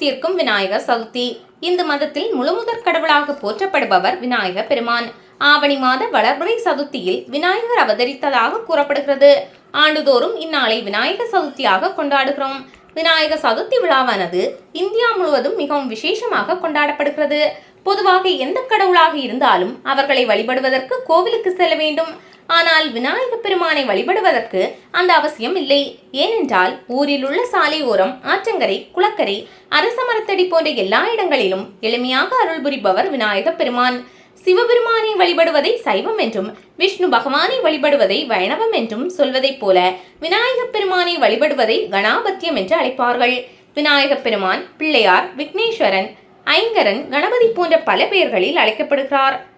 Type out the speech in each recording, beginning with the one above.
தீர்க்கும் விநாயகர் சதுர்த்தி. இந்து மதத்தில் முழுமுதற் கடவுளாக போற்றப்படுபவர் விநாயகர் பெருமான். ஆவணி மாத வளர்பிறை சதுர்த்தியில் விநாயகர் அவதரித்ததாக கூறப்படுகிறது. ஆண்டுதோறும் இந்நாளை விநாயகர் சதுர்த்தியாக கொண்டாடுகிறோம். விநாயகர் சதுர்த்தி விழாவானது இந்தியா முழுவதும் மிகவும் விசேஷமாக கொண்டாடப்படுகிறது. பொதுவாக எந்த கடவுளாக இருந்தாலும் அவர்களை வழிபடுவதற்கு கோவிலுக்கு செல்ல வேண்டும். ஆனால் விநாயக பெருமானை வழிபடுவதற்கு அந்த அவசியம் இல்லை. ஏனென்றால் ஊரில் உள்ள சாலை ஓரம் ஆற்றங்கரை குளக்கரை அரச மரத்தடி போன்ற எல்லா இடங்களிலும் எளிமையாக அருள் புரிபவர் விநாயக பெருமான். சிவபெருமானை வழிபடுவதை சைவம் என்றும் விஷ்ணு பகவானை வழிபடுவதை வைணவம் என்றும் சொல்வதைப் போல விநாயகப் பெருமானை வழிபடுவதை கணாபத்தியம் என்று அழைப்பார்கள். விநாயகப் பெருமான் பிள்ளையார் விக்னேஸ்வரன் ஐங்கரன் கணபதி போன்ற பல பெயர்களில் அழைக்கப்படுகிறார்.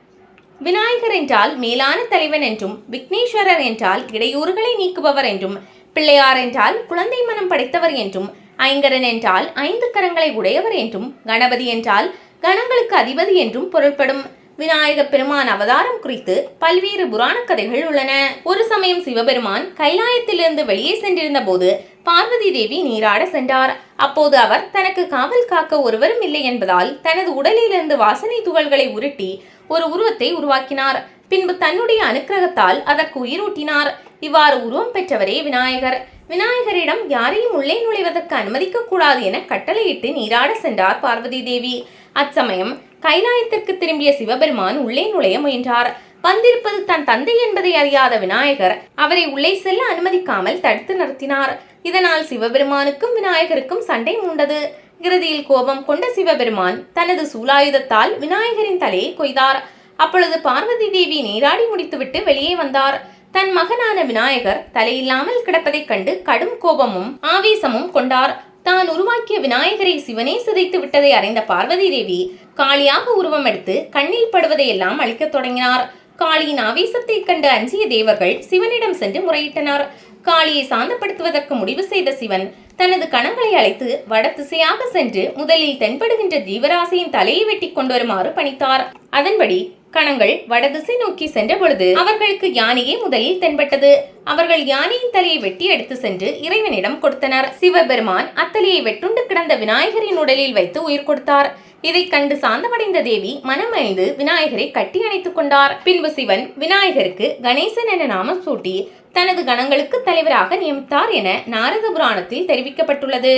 விநாயகர் என்றால் மேலான தலைவன் என்றும் விக்னேஸ்வரர் என்றால் இடையூறுகளை நீக்குபவர் என்றும் பிள்ளையார் என்றால் குழந்தை மனம் படைத்தவர் என்றும் ஐங்கரன் என்றால் ஐந்து கரங்களை உடையவர் என்றும் கணபதி என்றால் கணங்களுக்கு அதிபதி என்றும் பொருள்படும். விநாயக பெருமான் அவதாரம் குறித்து பல்வேறு புராண கதைகள் உள்ளன. ஒரு சமயம் சிவபெருமான் கைலாயத்திலிருந்து வெளியே சென்றிருந்த போது பார்வதி தேவி நீராட சென்றார். அப்போது அவர் தனக்கு காவல் காக்க ஒருவரும் இல்லை என்பதால் தனது உடலிலிருந்து வாசனை துகள்களை உருட்டி ஒரு உருவத்தை உருவாக்கினார். பின்பு தன்னுடைய அனுக்கிரகத்தால் அதற்கு உயிரூட்டினார். இவ்வாறு உருவம் பெற்றவரே விநாயகர். விநாயகரிடம் யாரையும் உள்ளே நுழைவதற்கு அனுமதிக்க கூடாது என கட்டளையிட்டு நீராட சென்றார் பார்வதி தேவி. அச்சமயம் கைலாயத்திற்கு திரும்பிய சிவபெருமான் உள்ளே நுழைய முயன்றார். வந்திருப்பது தன் தந்தை என்பதை அறியாத விநாயகர் அவரை உள்ளே செல்ல அனுமதிக்காமல் தடுத்து நிறுத்தினார். இதனால் சிவபெருமானுக்கும் விநாயகருக்கும் சண்டை மூண்டது. இறுதியில் கோபம் கொண்ட சிவபெருமான் தனது சூலாயுதத்தால் விநாயகரின் தலையை கொய்தார். அப்பொழுது பார்வதி தேவி நீராடி முடித்துவிட்டு வெளியே வந்தார். தன் மகனான விநாயகர் தலையில்லாமல் கிடப்பதைக் கண்டு கடும் கோபமும் ஆவேசமும் கொண்டார். தான் உருவாக்கிய விநாயகரை சிவனே சிதைத்து விட்டதை அறிந்த பார்வதி தேவி காளியாக உருவம் எடுத்து கண்ணில் படுவதையெல்லாம் அழிக்கத் தொடங்கினார். காளியின் ஆவேசத்தைக் கண்டு அஞ்சிய தேவர்கள் சிவனிடம் சென்று முறையிட்டனர். காளியை சாந்தப்படுத்துவதற்கு முடிவு செய்த சிவன் தனது கணங்களை அழைத்து வடதிசையாக சென்று முதலில் தென்படுகின்ற ஜீவராசியின் தலையை வெட்டி கொண்டு வருமாறு பணித்தார். அதன்படி கணங்கள் வடதிசை நோக்கி சென்ற பொழுது அவர்களுக்கு யானையே முதலில் தென்பட்டது. அவர்கள் யானையின் தலையை வெட்டி எடுத்து சென்று இறைவனிடம் கொடுத்தனர். சிவபெருமான் அத்தலையை வெட்டுண்டு கிடந்த விநாயகரின் உடலில் வைத்து உயிர் கொடுத்தார். இதை கண்டு சாந்தமடைந்த தேவி மனமணிந்து விநாயகரை கட்டி அணைத்துக் கொண்டார். பின்பு சிவன் விநாயகருக்கு கணேசன் என நாமம் சூட்டி தனது கணங்களுக்கு தலைவராக நியமித்தார் என நாரத புராணத்தில் தெரிவிக்கப்பட்டுள்ளது.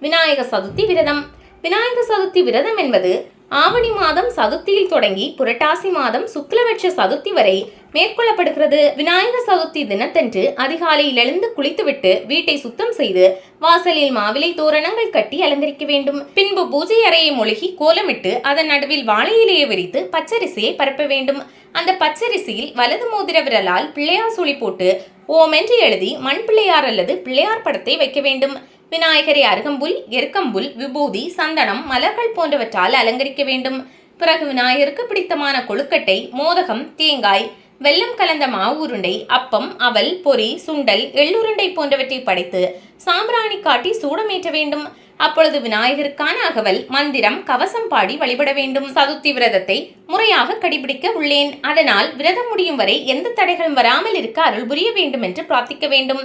விநாயக சதுர்த்தி விரதம். விநாயக சதுர்த்தி விரதம் என்பது ஆவணி மாதம் சதுர்த்தியில் தொடங்கி புரட்டாசி மாதம் சுக்லபட்ச சதுர்த்தி வரை மேற்கொள்ளப்படுகிறது. விநாயகர் சதுர்த்தி தினத்தன்று அதிகாலையில் எழுந்து குளித்துவிட்டு வீட்டை சுத்தம் செய்து வாசலில் மாவிலை தோரணங்கள் கட்டி அலங்கரிக்க வேண்டும். பின்பு பூஜை அறையை மொழிகி கோலமிட்டு அதன் நடுவில் வாழையிலேயே விரித்து பச்சரிசியை பரப்ப வேண்டும். அந்த பச்சரிசியில் வலது மோதிர விரலால் பிள்ளையார் சுழி போட்டு ஓம் என்று எழுதி மண் பிள்ளையார் அல்லது பிள்ளையார் படத்தை வைக்க வேண்டும். விநாயகரை அருகம்புல் எருக்கம்புல் விபூதி சந்தனம் மலர்கள் போன்றவற்றால் அலங்கரிக்க வேண்டும். பிறகு விநாயகருக்கு பிடித்தமான கொழுக்கட்டை மோதகம் தேங்காய் வெல்லம் கலந்த மாவு உருண்டை அப்பம் அவல் பொறி சுண்டல் எள்ளுருண்டை போன்றவற்றை படைத்து சாம்பிராணி காட்டி சூடமேற்ற வேண்டும். அப்பொழுது விநாயகருக்கான அகவல் மந்திரம் கவசம் பாடி வழிபட வேண்டும். சதுர்த்தி விரதத்தை முறையாக கடைபிடிக்க உள்ளேன். அதனால் விரதம் முடியும் வரை எந்த தடைகளும் வராமல் இருக்க அருள் புரிய வேண்டும் என்று பிரார்த்திக்க வேண்டும்.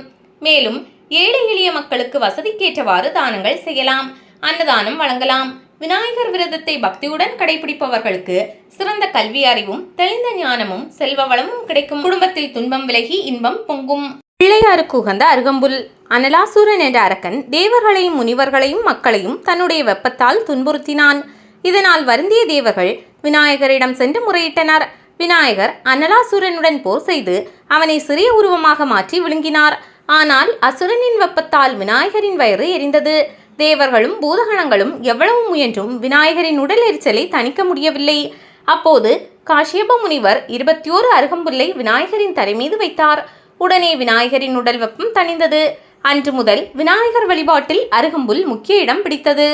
மேலும் ஏழை எளிய மக்களுக்கு வசதிக்கேற்றவாறு தானங்கள் செய்யலாம். அன்னதானம் வழங்கலாம். விநாயகர் விரதத்தை பக்தியுடன் கடைபிடிப்பவர்களுக்கு சிறந்த கல்வி அறிவும் தெளிந்த ஞானமும் செல்வ வளமும் கிடைக்கும். குடும்பத்தில் துன்பம் விலகி இன்பம் பொங்கும். பிள்ளையாருக்கு உகந்த அருகம்புல். அனலாசூரன் என்ற அரக்கன் தேவர்களையும் முனிவர்களையும் மக்களையும் தன்னுடைய வெப்பத்தால் துன்புறுத்தினான். இதனால் வருந்திய தேவர்கள் விநாயகரிடம் சென்று முறையிட்டனர். விநாயகர் அனலாசூரனுடன் போர் செய்து அவனை சிறிய உருவமாக மாற்றி விழுங்கினார். ஆனால் அசுரனின் வெப்பத்தால் விநாயகரின் வயிறு எரிந்தது. தேவர்களும் பூதகணங்களும் எவ்வளவு முயன்றும் விநாயகரின் உடல் எரிச்சலை தணிக்க முடியவில்லை. அப்போது காஷ்யப முனிவர் இருபத்தி ஓரு அருகம்புல்லை விநாயகரின் தரை மீது வைத்தார். உடனே விநாயகரின் உடல் வெப்பம் தணிந்தது. அன்று முதல் விநாயகர் வழிபாட்டில் அருகம்புல் முக்கிய இடம் பிடித்தது.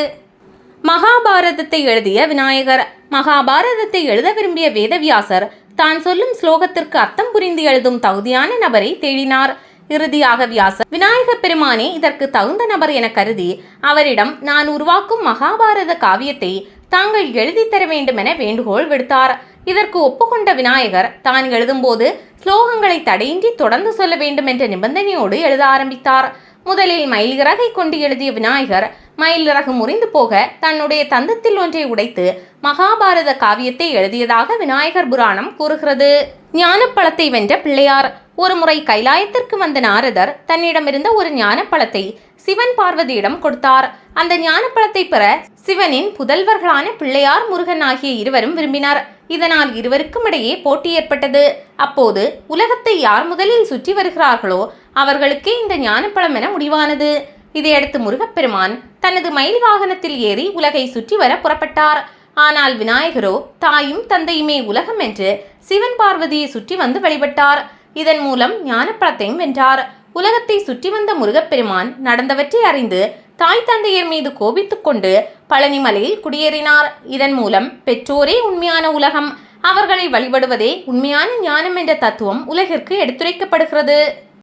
மகாபாரதத்தை எழுதிய விநாயகர் மகாபாரதத்தை எழுத விரும்பிய வேதவியாசர் தான் சொல்லும் ஸ்லோகத்திற்கு அர்த்தம் புரிந்து எழுதும் தகுதியான நபரை தேடினார். இறுதியாக வியாசர் விநாயக பெருமானே இதற்கு தகுந்த நபர் என கருதி அவரிடம் நான் உருவாக்கும் மகாபாரத காவியத்தை தாங்கள் எழுதி தர வேண்டும் என வேண்டுகோள் விடுத்தார். இதற்கு ஒப்புக்கொண்ட விநாயகர் தான் எழுதும்போது ஸ்லோகங்களை தடையின்றி தொடர்ந்து சொல்ல வேண்டும் என்ற நிபந்தனையோடு எழுத ஆரம்பித்தார். முதலில் மயிலிறகை கொண்டு எழுதிய விநாயகர் மயிலிறகு முறிந்து போக தன்னுடைய தந்தத்தில் ஒன்றை உடைத்து மகாபாரத காவியத்தை எழுதியதாக விநாயகர் புராணம் கூறுகிறது. ஞானப்பழத்தை வென்ற பிள்ளையார் ஒருமுறை கைலாயத்திற்கு வந்த நாரதர் தன்னிடமிருந்த ஒரு ஞானப்பழத்தை சிவன் பார்வதியிடம் கொடுத்தார். அந்த ஞானப்பழத்தை பெற சிவனின் புதல்வர்களான பிள்ளையார் முருகன் ஆகிய இருவரும் விரும்பினார். இதனால் இருவருக்கும் இடையே போட்டி ஏற்பட்டது. அப்போது உலகத்தை யார் முதலில் சுற்றி வருகிறார்களோ அவர்களுக்கே இந்த ஞானப்பழம் என முடிவானது. இதையடுத்து முருகப்பெருமான் தனது மயில் வாகனத்தில் ஏறி உலகை சுற்றி வர புறப்பட்டார். ஆனால் விநாயகரோ தாயும் தந்தையுமே உலகம் என்று சிவன் பார்வதியை சுற்றி வந்து வழிபட்டார். இதன் மூலம் ஞானப்பழத்தையும் வென்றார். உலகத்தை சுற்றி வந்த முருகப்பெருமான் நடந்தவற்றை அறிந்து தாய் தந்தையர் மீது கோபித்துக் கொண்டு பழனிமலையில் குடியேறினார். இதன் மூலம் பெற்றோரே உண்மையான உலகம். அவர்களை வழிபடுவதே உண்மையான ஞானம் என்ற தத்துவம் உலகிற்கு எடுத்துரைக்கப்படுகிறது.